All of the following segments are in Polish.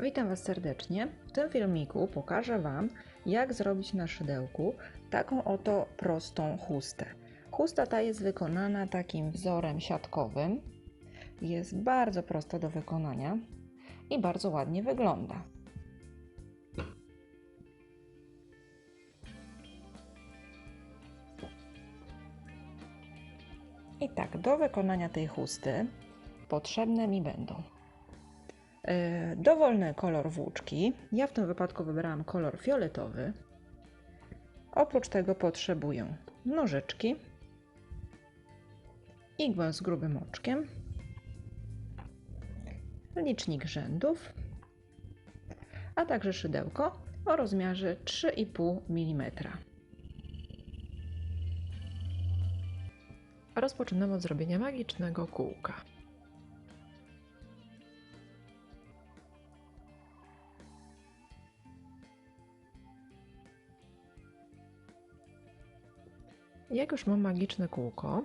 Witam Was serdecznie. W tym filmiku pokażę Wam, jak zrobić na szydełku taką oto prostą chustę. Chusta ta jest wykonana takim wzorem siatkowym. Jest bardzo prosta do wykonania i bardzo ładnie wygląda. I tak, do wykonania tej chusty potrzebne mi będą dowolny kolor włóczki. Ja w tym wypadku wybrałam kolor fioletowy. Oprócz tego potrzebuję nożyczki, igłę z grubym oczkiem, licznik rzędów, a także szydełko o rozmiarze 3,5 mm. Rozpoczynamy od zrobienia magicznego kółka. Jak już mam magiczne kółko,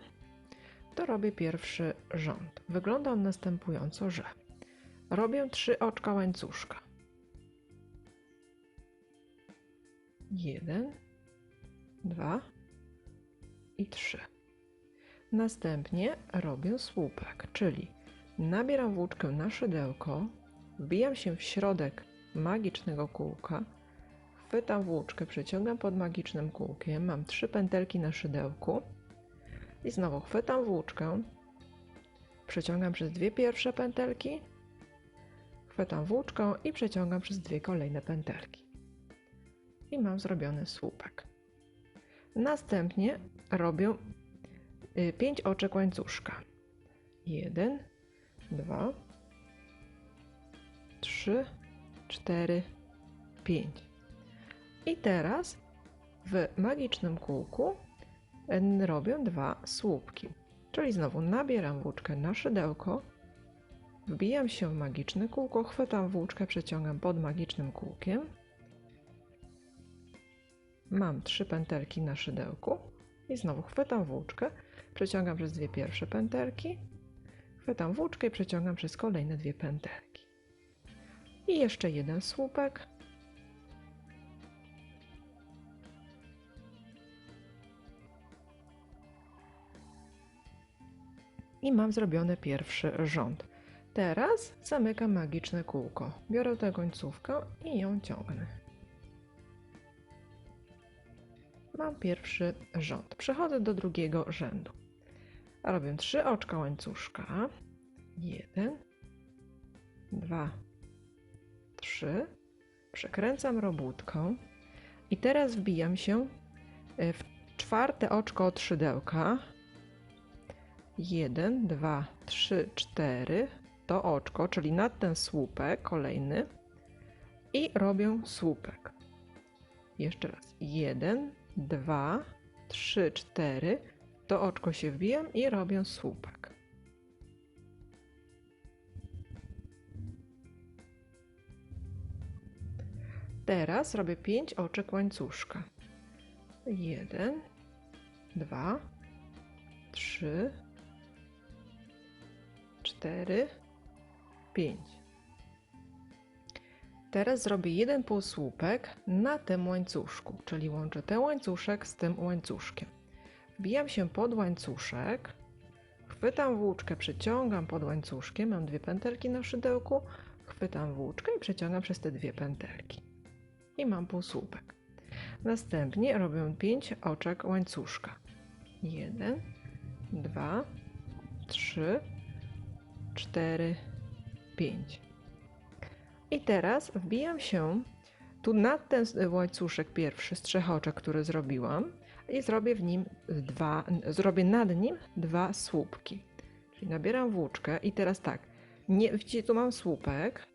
to robię pierwszy rząd. Wygląda on następująco, że robię trzy oczka łańcuszka. Jeden, dwa i trzy. Następnie robię słupek, czyli nabieram włóczkę na szydełko, wbijam się w środek magicznego kółka, Chwytam włóczkę, przeciągam pod magicznym kółkiem, mam trzy pętelki na szydełku i znowu chwytam włóczkę, przeciągam przez dwie pierwsze pętelki, chwytam włóczkę i przeciągam przez dwie kolejne pętelki. I mam zrobiony słupek. Następnie robię 5 y, oczek łańcuszka. 1, 2, 3, 4, 5. I teraz w magicznym kółku robię dwa słupki. Czyli znowu nabieram włóczkę na szydełko, wbijam się w magiczne kółko, chwytam włóczkę, przeciągam pod magicznym kółkiem. Mam trzy pętelki na szydełku i znowu chwytam włóczkę, przeciągam przez dwie pierwsze pętelki, chwytam włóczkę i przeciągam przez kolejne dwie pętelki. I jeszcze jeden słupek, i mam zrobiony pierwszy rząd. Teraz zamykam magiczne kółko. Biorę tę końcówkę i ją ciągnę. Mam pierwszy rząd. Przechodzę do drugiego rzędu. Robię trzy oczka łańcuszka. Jeden, dwa, trzy. Przekręcam robótką i teraz wbijam się w czwarte oczko od szydełka 1, 2, 3, 4 to oczko, czyli nad ten słupek kolejny i robię słupek. Jeszcze raz. 1, 2, 3, 4 to oczko się wbijam i robię słupek. Teraz robię 5 oczek łańcuszka. 1, 2, 3, cztery, pięć. Teraz zrobię jeden półsłupek na tym łańcuszku, czyli łączę ten łańcuszek z tym łańcuszkiem. Wbijam się pod łańcuszek, chwytam włóczkę, przeciągam pod łańcuszkiem, mam dwie pętelki na szydełku, chwytam włóczkę i przeciągam przez te dwie pętelki. I mam półsłupek. Następnie robię pięć oczek łańcuszka. Jeden, dwa, trzy, 4, 5. I teraz wbijam się tu nad ten łańcuszek pierwszy z trzech oczek, który zrobiłam i zrobię w nim dwa, zrobię nad nim dwa słupki. Czyli nabieram włóczkę i teraz tak, nie, widzicie, tu mam słupek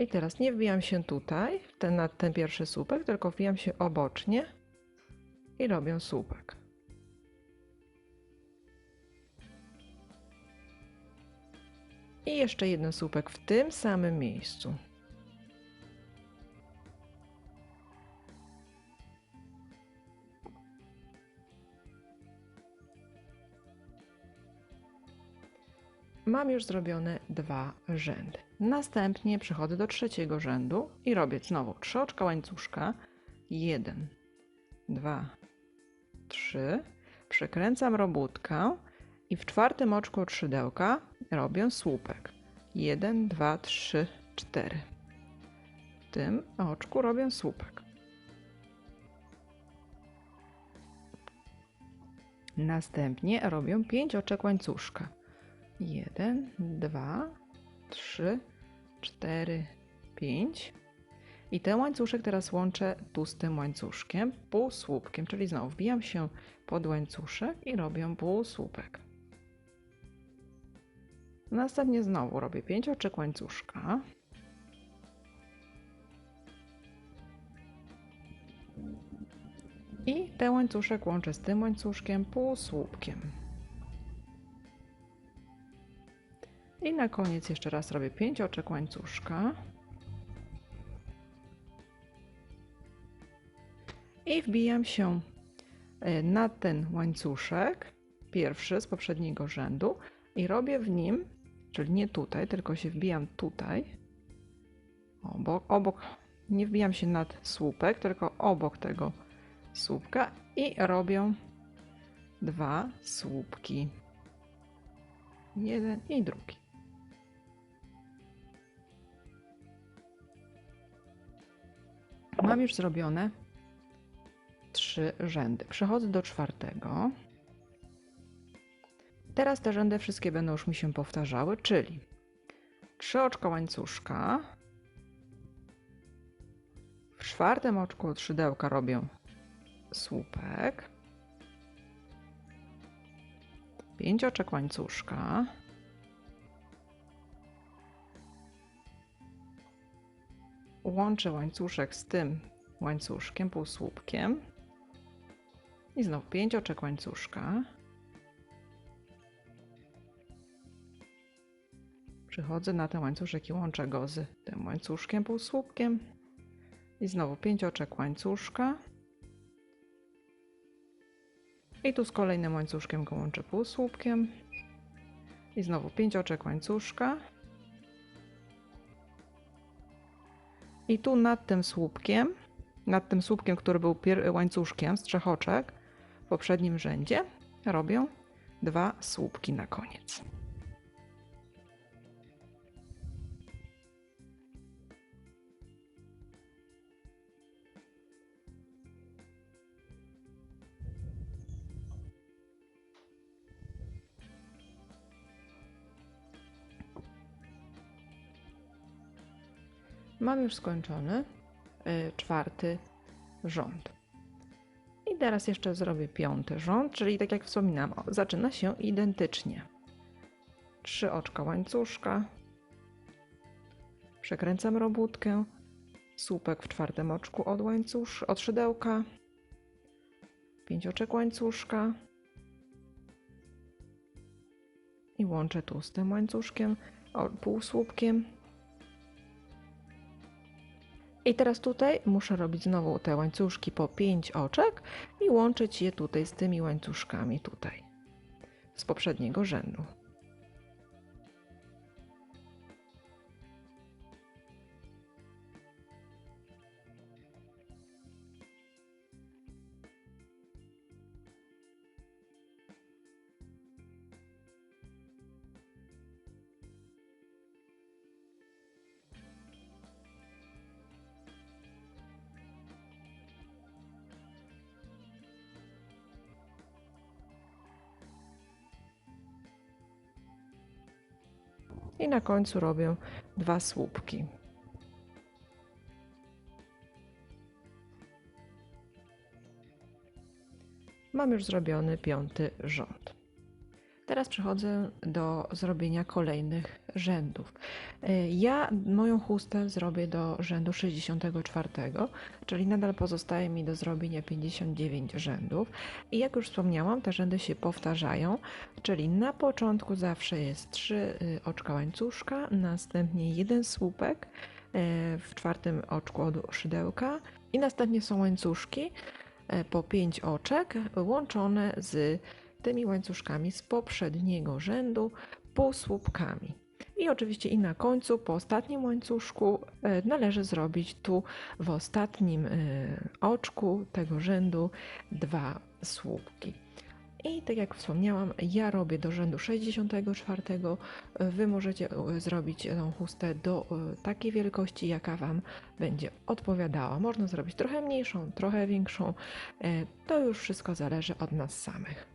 i teraz nie wbijam się tutaj, ten, nad ten pierwszy słupek, tylko wbijam się obocznie i robię słupek. I jeszcze jeden słupek w tym samym miejscu. Mam już zrobione dwa rzędy. Następnie przechodzę do trzeciego rzędu i robię znowu trzy oczka łańcuszka. Jeden, dwa, trzy. Przekręcam robótkę i w czwartym oczku od szydełka robię słupek. Jeden, dwa, trzy, cztery. W tym oczku robię słupek. Następnie robię 5 oczek łańcuszka. 1, 2, 3, 4, 5. I ten łańcuszek teraz łączę tu z tym łańcuszkiem półsłupkiem, czyli znowu wbijam się pod łańcuszek i robię półsłupek. Następnie znowu robię 5 oczek łańcuszka. I ten łańcuszek łączę z tym łańcuszkiem półsłupkiem. I na koniec jeszcze raz robię 5 oczek łańcuszka. I wbijam się e, na ten łańcuszek, pierwszy z poprzedniego rzędu i robię w nim, czyli nie tutaj, tylko się wbijam tutaj, obok, obok nie wbijam się nad słupek, tylko obok tego słupka i robię dwa słupki. Jeden i drugi. Mam już zrobione trzy rzędy. Przechodzę do czwartego. Teraz te rzędy wszystkie będą już mi się powtarzały, czyli trzy oczka łańcuszka. W czwartym oczku od szydełka robię słupek. Pięć oczek łańcuszka. Łączę łańcuszek z tym łańcuszkiem, półsłupkiem. I znowu pięć oczek łańcuszka. Przychodzę na ten łańcuszek i łączę go z tym łańcuszkiem, półsłupkiem. I znowu pięć oczek łańcuszka. I tu z kolejnym łańcuszkiem go łączę półsłupkiem. I znowu pięć oczek łańcuszka. I tu nad tym słupkiem, nad tym słupkiem, który był łańcuszkiem z trzech oczek w poprzednim rzędzie, robię dwa słupki na koniec. Mam już skończony y, czwarty rząd. I teraz jeszcze zrobię piąty rząd, czyli tak jak wspominałam, zaczyna się identycznie. Trzy oczka łańcuszka. Przekręcam robótkę. Słupek w czwartym oczku od łańcusz, od szydełka. Pięć oczek łańcuszka. I łączę tu z tym łańcuszkiem, półsłupkiem. I teraz tutaj muszę robić znowu te łańcuszki po 5 oczek i łączyć je tutaj z tymi łańcuszkami tutaj z poprzedniego rzędu. I na końcu robię dwa słupki. Mam już zrobiony piąty rząd. Teraz przechodzę do zrobienia kolejnych rzędów. E, ja moją chustę zrobię do rzędu 64, czyli nadal pozostaje mi do zrobienia 59 rzędów. I jak już wspomniałam, te rzędy się powtarzają, czyli na początku zawsze jest 3 y, oczka łańcuszka, następnie jeden słupek e, w czwartym oczku od szydełka i następnie są łańcuszki e, po 5 oczek łączone z tymi łańcuszkami z poprzedniego rzędu półsłupkami. I oczywiście i na końcu, po ostatnim łańcuszku, e, należy zrobić tu w ostatnim e, oczku tego rzędu dwa słupki. I tak jak wspomniałam, ja robię do rzędu 64. Wy możecie e, zrobić tą chustę do takiej wielkości, jaka Wam będzie odpowiadała. Można zrobić trochę mniejszą, trochę większą. To już wszystko zależy od nas samych.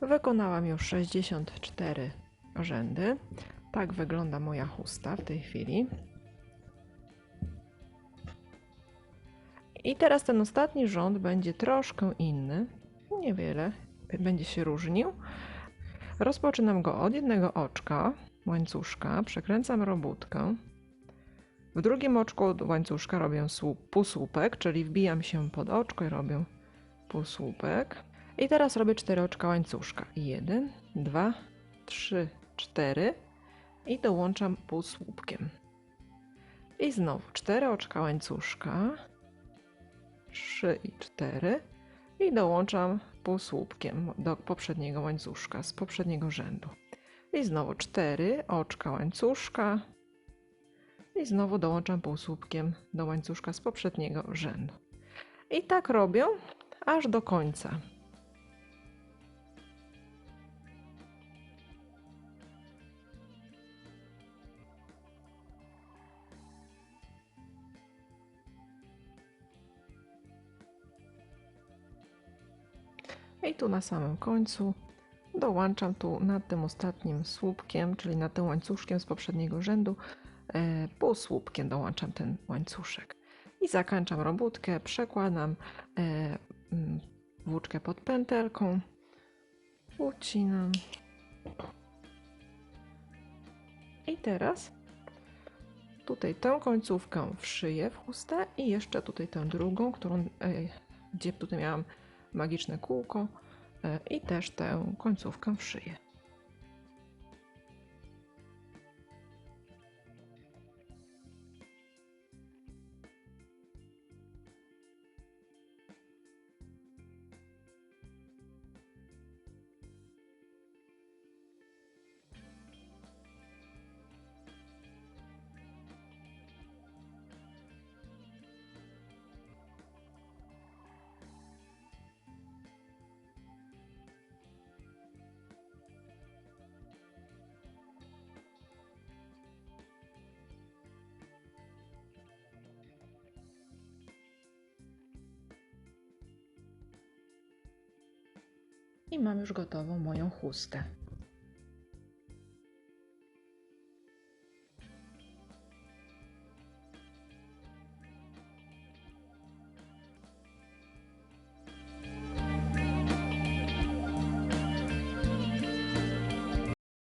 Wykonałam już 64 rzędy. Tak wygląda moja chusta w tej chwili. I teraz ten ostatni rząd będzie troszkę inny, niewiele, będzie się różnił. Rozpoczynam go od jednego oczka łańcuszka, przekręcam robótkę. W drugim oczku łańcuszka robię słup, półsłupek, czyli wbijam się pod oczko i robię półsłupek. I teraz robię cztery oczka łańcuszka. Jeden, dwa, trzy, cztery i dołączam półsłupkiem. I znowu cztery oczka łańcuszka, trzy i cztery i dołączam półsłupkiem do poprzedniego łańcuszka z poprzedniego rzędu. I znowu cztery oczka łańcuszka i znowu dołączam półsłupkiem do łańcuszka z poprzedniego rzędu. I tak robię aż do końca. I tu na samym końcu dołączam tu nad tym ostatnim słupkiem, czyli nad tym łańcuszkiem z poprzedniego rzędu, e, półsłupkiem dołączam ten łańcuszek. I zakończam robótkę, przekładam e, mm, włóczkę pod pętelką, ucinam. I teraz tutaj tę końcówkę wszyję w chustę i jeszcze tutaj tę drugą, którą, e, gdzie tutaj miałam magiczne kółko e, i też tę końcówkę w szyję. I mam już gotową moją chustę.